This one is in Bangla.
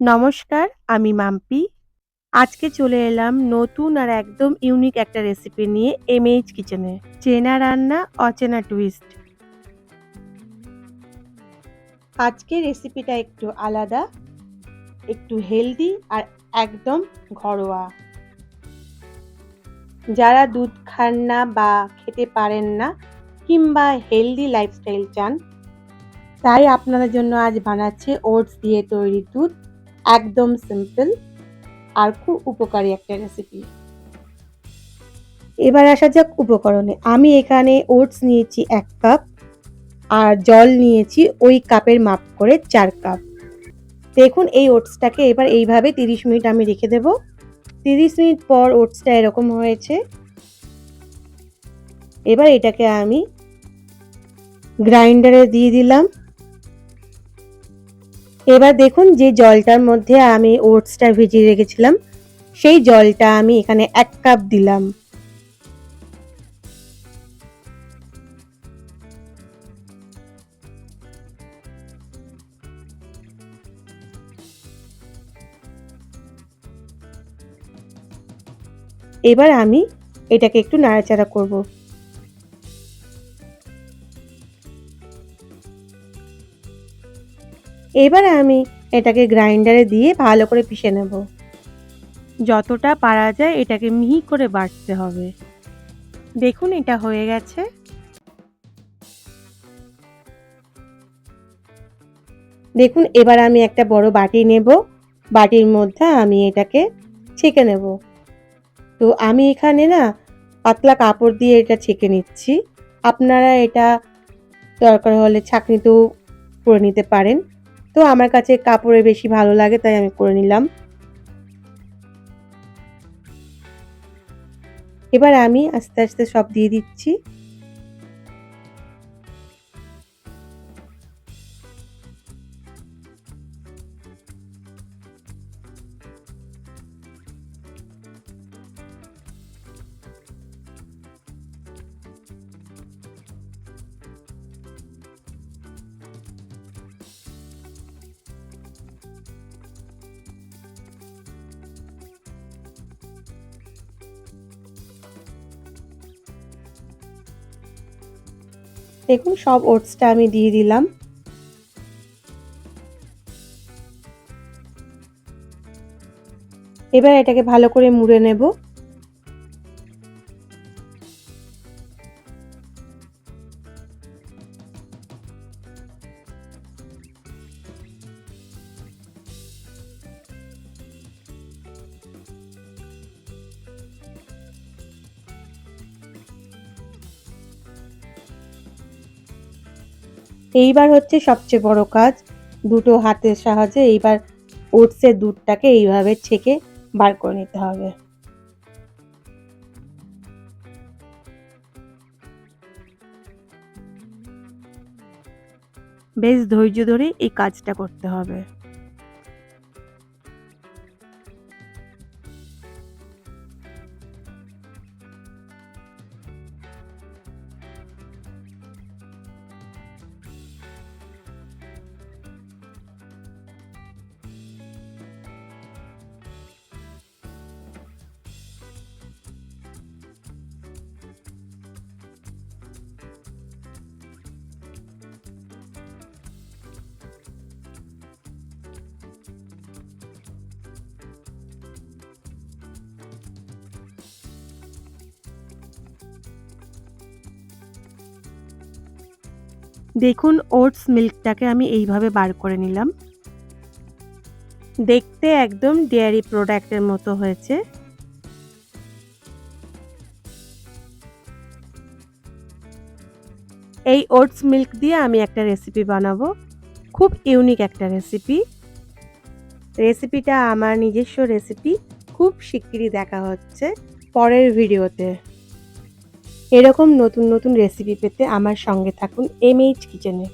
নমস্কার, আমি মাম্পি। আজকে চলে এলাম নতুন আর একদম ইউনিক একটা রেসিপি নিয়ে এমএইচ কিচেনে চেনা রান্না, অচেনা টুইস্ট আজকে রেসিপিটা একটু আলাদা, একটু হেলদি আর একদম ঘরোয়া। যারা দুধ খান না বা খেতে পারেন না কিংবা হেলদি লাইফস্টাইল চান, তাই আপনাদের জন্য আজ বানাচ্ছে ওটস দিয়ে তৈরি দুধ। একদম সিম্পল আর খুব উপকারী একটা রেসিপি এবার আসা যাক উপকরণে। আমি এখানে ওটস নিয়েছি এক কাপ আর জল নিয়েছি ওই কাপের মাপ করে চার কাপ দেখুন এই ওটসটাকে এবার এইভাবে তিরিশ মিনিট আমি রেখে দেব। তিরিশ মিনিট পর ওটসটা এরকম হয়েছে। এবার এটাকে আমি গ্রাইন্ডারে দিয়ে দিলাম। এবার দেখুন যে জলটার মধ্যে আমি ওটসটা ভিজিয়ে রেখেছিলাম, সেই জলটা আমি এখানে এক কাপ দিলাম। এবার আমি এটাকে একটু নাড়াচাড়া করব। এবার আমি এটাকে গ্রাইন্ডারে দিয়ে ভালো করে পিষে নেব। যতটা পারা যায় এটাকে মিহি করে বাটতে হবে। দেখুন এটা হয়ে গেছে। দেখুন এবার আমি একটা বড় বাটি নেব। বাটির মধ্যে আমি এটাকে ছেঁকে নেব। তো আমি এখানে না পাতলা কাপড় দিয়ে এটা ছেঁকে নিচ্ছি। আপনারা এটা দরকার হলে ছাঁকনিতেও করে নিতে পারেন। তো আমার কাছে কাপড়ে বেশি ভালো লাগে, তাই আমি করে নিলাম। এবার আমি আস্তে আস্তে সব দিয়ে দিচ্ছি। দেখুন সব ওটসটা আমি দিয়ে দিলাম। এবার এটাকে ভালো করে মুড়ে নেব। এইবার হচ্ছে সবচেয়ে বড় কাজ, দুটো হাতের সাহায্যে এইবার ওটসের দুধটাকে এইভাবে ছেঁকে বার করে নিতে হবে। বেশ ধৈর্য ধরে এই কাজটা করতে হবে। দেখুন ওটস মিল্কটাকে আমি এইভাবে বার করে নিলাম। দেখতে একদম ডেয়ারি প্রোডাক্টের মতো হয়েছে। এই ওটস মিল্ক দিয়ে আমি একটা রেসিপি বানাবো। খুব ইউনিক একটা রেসিপি। রেসিপিটা আমার নিজস্ব রেসিপি। খুব শিগগিরই দেখা হচ্ছে পরের ভিডিওতে। এরকম নতুন নতুন রেসিপি পেতে আমার সঙ্গে থাকুন এমএইচ কিচেনে